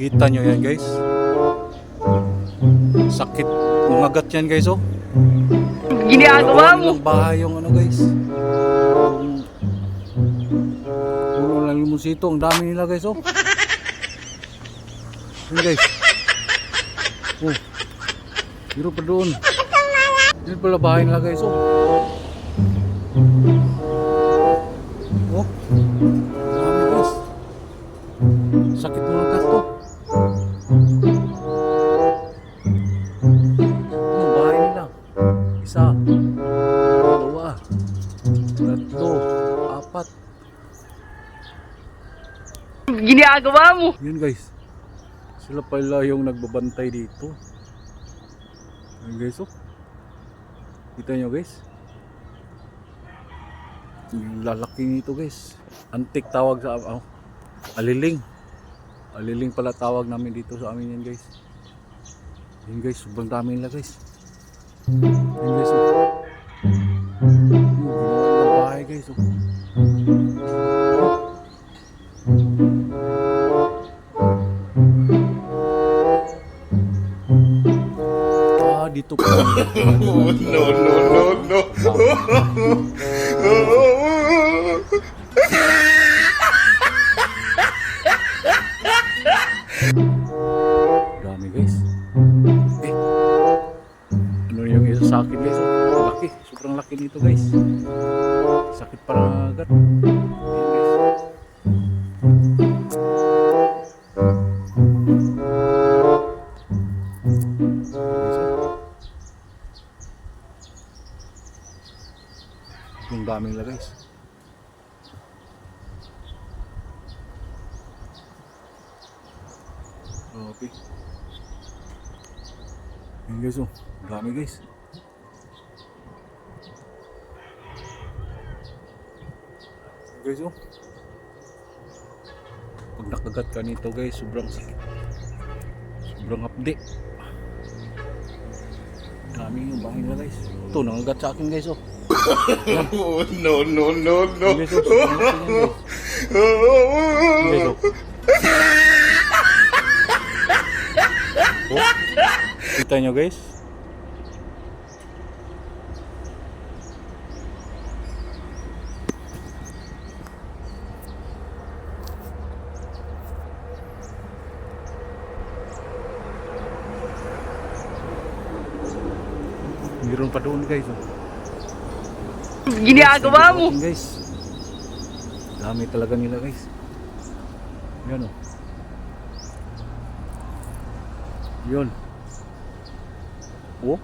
Kita nyo yan guys. Sakit ng agat yan guys oh. Ginagawa mo. Bahay yung ano guys. Puro lang yung musito. Ang dami nila guys oh. Yan guys. Oh. Pero pa doon. Yan pala bahay nila guys oh. Oh. Sakit gat to. Isa. Dalawa. Tatlo. Apat. Ginagawa mo. Yun guys. Sila pala yung nagbabantay dito. Ayun guys oh. Kita nyo guys. Yung lalaki nito guys. Antik tawag sa oh, aliling. Aliling pala tawag namin dito sa amin yan guys. Yun guys, sobrang dami nila guys. Dito pa. Oh, no, no, no, no. Dami guys. Eh. Ano yung isa sa akin guys? Laki. Sobrang laki nito guys. Sakit para agad. Yung dami nila guys. Okay. Yun guys oh. Dami guys. Yun Guys oh. Pag nakagat ka nito guys, sobrang. Sobrang hapdi. Dami yung bahay nila guys. Ito, nangagat sa akin guys oh. No, no, no, no. Kita nyo guys? Meron pa doon guys. Oh. Ginagawa mo. Guys. Dami talaga nila guys. Yan oh. Yun. Oh.